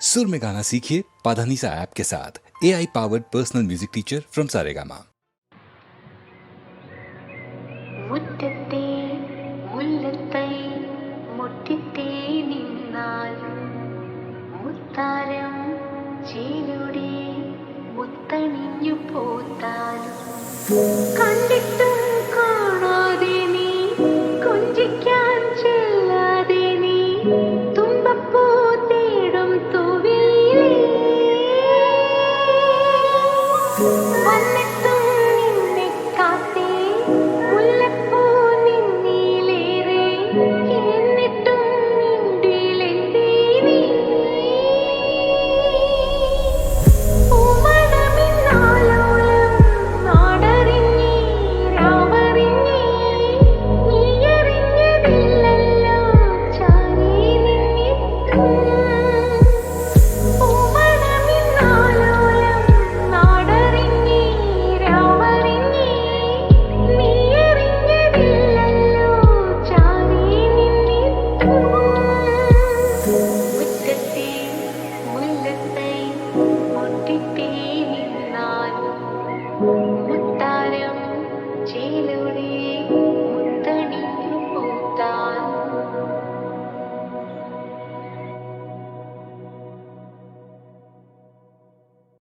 सुर में गाना सीखिए पाधानीसा ऐप के साथ A I powered personal music teacher from Saregama മുറ്റത്തെ മുല്ലത്തൈ മുട്ടിത്തേ നിന്നാലും മുത്താരം ചേലൂടെ മുത്തണിഞ്ഞു പോത്താലും Let me